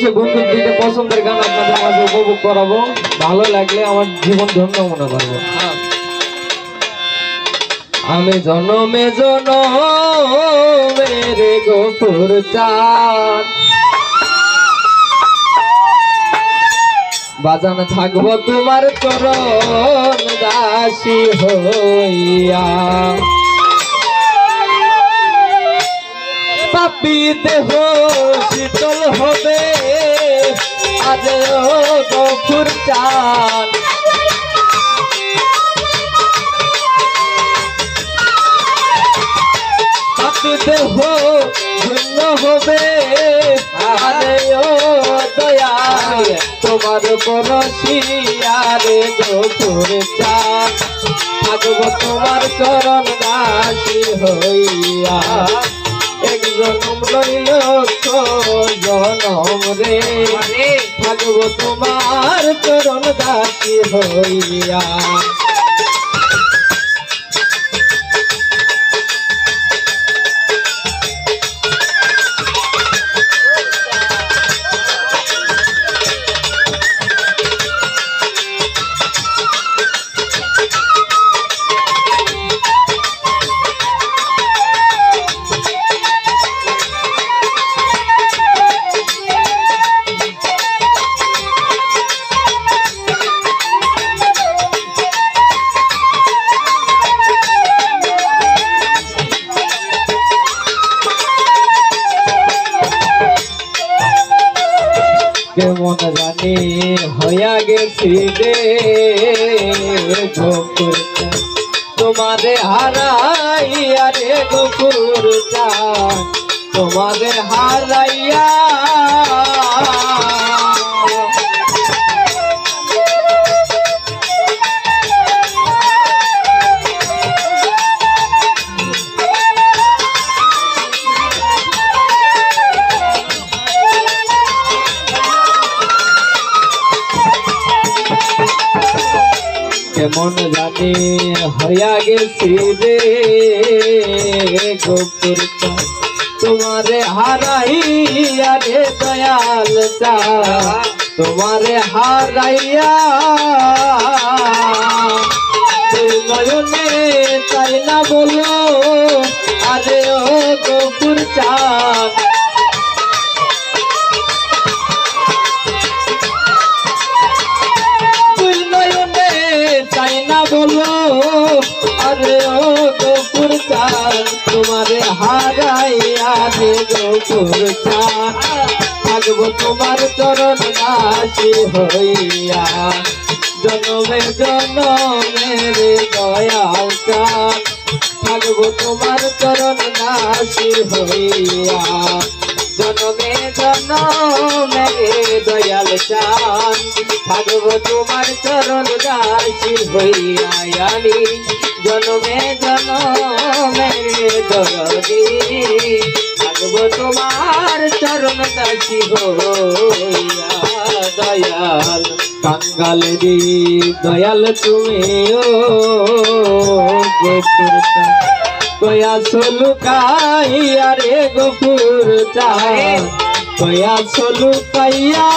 অবশ্যই বন্ধুর দুইটা পছন্দের গান আপনাদের মাঝে উপভোগ করাবো। ভালো লাগলে আমার জীবন ধন্য মনে করব। আমি জনমে জনমের গোপুর চাঁদ। বাজান থাকব তোমার চরণ দাসী হইয়া। পাপি দেহ শীতল হবে। আজ গফুর চান পাপি দেহ ধন্য হবে। আরে দয়া তোমার পরশিয়ারে গফুর চান থাকব তোমার চরণ দাসী হইয়া এক জনম রইল জনম রে থাকব তোমার চরণ দাসী হইয়া। কেমন জানি হইয়া গেছি রে গোপুর তোমাদের হারাইয়া রে গোপুর তোমাদের হারাইয়া কেমন জানি হইয়া গেছি রে গোপুর তোমারে হারাইয়া রে দয়াল চা তোমারে হারাইয়া নয়নে তাই না বলো? আরে ও গোপুর চা বলো, আরে ও গোপুর চাল তোমারে হারাইয়া রে গোপুর চাল থাকব তোমার চরণ দাসী হইয়া, জনমে জনমে রে দয়াল চাল থাকব তোমার চরণ দাসী হইয়া, জনমে জনমে দয়াল চান থাকব তোমার চরণ দাসী হইয়া আমি জনমে জনমে দরদি। থাকব তোমার চরণ দাসী হইয়া দয়াল। কাঙ্গাল দি দয়াল তুমি ও কয়া সলুকাইয়া রে গোপুর চা কয়া সলুকাইয়া।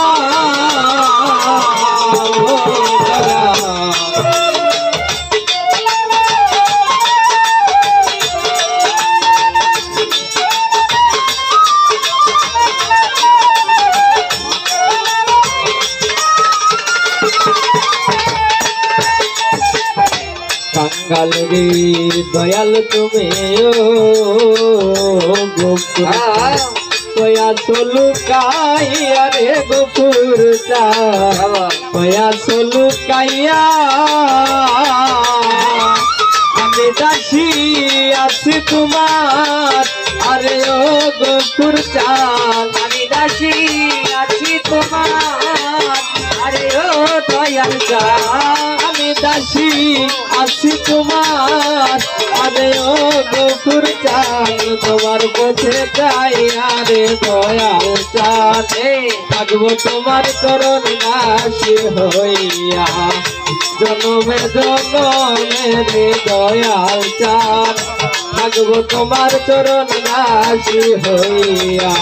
কাঙ্গাল রে দয়াল তুমি গোপুর কয়া চলু কাইয়া রে গোপুর চা। কয়া চলু আমি দাসি আছি তোমার। আরে ও গোপুর চাল আমি দাসি আছি তোমার। আরে ও দয়াল চাল দাসী আছি তোমার। আরে ও গোপুর চাল, তোমার পথে যাই, আরে দয়াল চাল থাকব তোমার চরণ দাসী হইয়া। জনমে জনমে রে দয়াল চান থাকব তোমার চরণ দাসী হইয়া।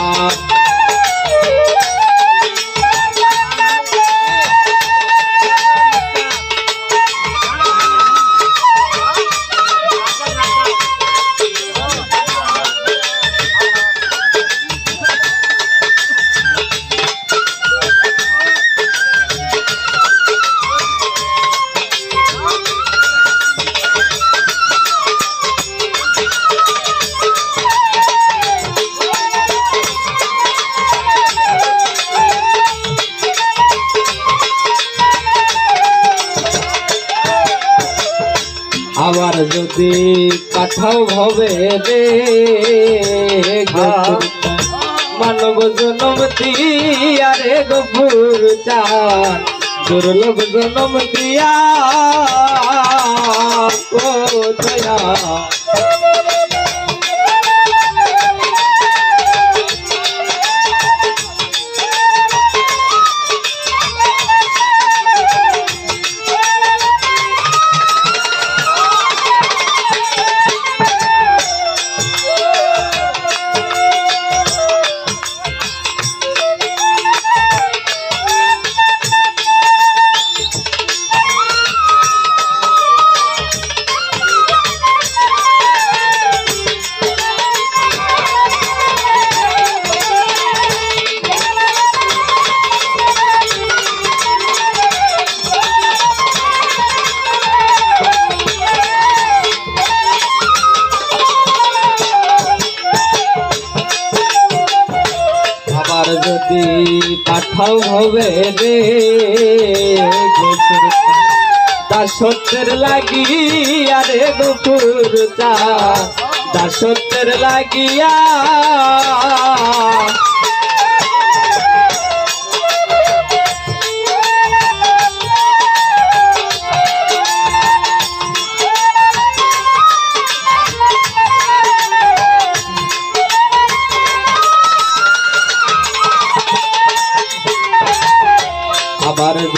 যদি কাঠাও হবে রে মানব জনম দিয়া রে গভুর চান, দুর্লভ জনম দিয়া, ও দয়া। হবে রে। গোপুর দাসত্বের লাগিয়া রে দুপুর চা। দাসত্বের লাগিয়া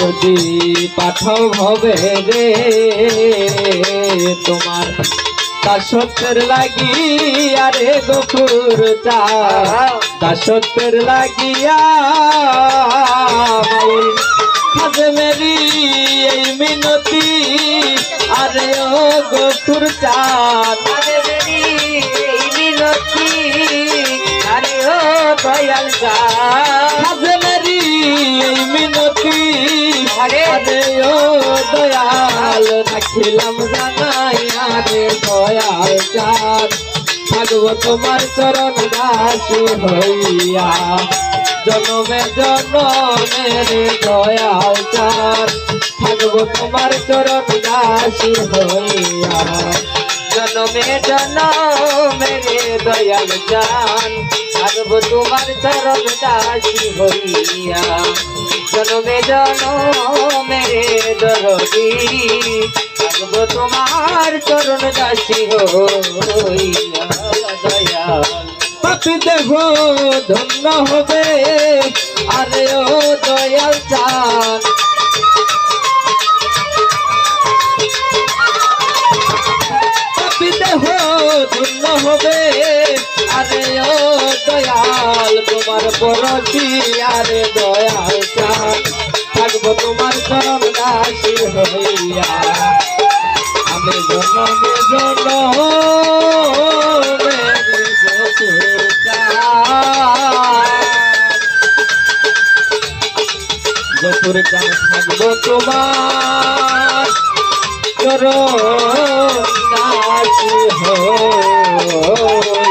যদি পাঠাও হবে রে। তোমার দাসত্বের লাগিয়া রে গোপুর চা। দাসত্বের লাগিয়া হাজে মেরি এই মিনতি। আরে ও বেরি এই মিনতি। আরে ও দয়াল গা হাজে মেরি এই মিনতি। আরে ও দয়াল, রাখিলাম জানাই আরে দয়াল চাঁদ। থাকব তোমার চরণ দাসী হইয়া, জনমে জনমে রে দয়াল চাঁদ। থাকব তোমার চরণ দাসী হইয়া, জনমে জনমে রে দয়াল জান থাকব তোমার চরণ দাসী হইয়া জনমে জনমে দরদি, থাকব তোমার চরণ দাসী হইয়া দয়াল। পাপি দেহ ধন্য হবে, আরে ও ধন্য হবে। আরে ও দয়াল, তোমার পরশি, আরে দয়াল চান থাকব তোমার চরণ দাসী হইয়া। আমি জনমে জনমে চাঁদ। চান থাকব তোমার करो हो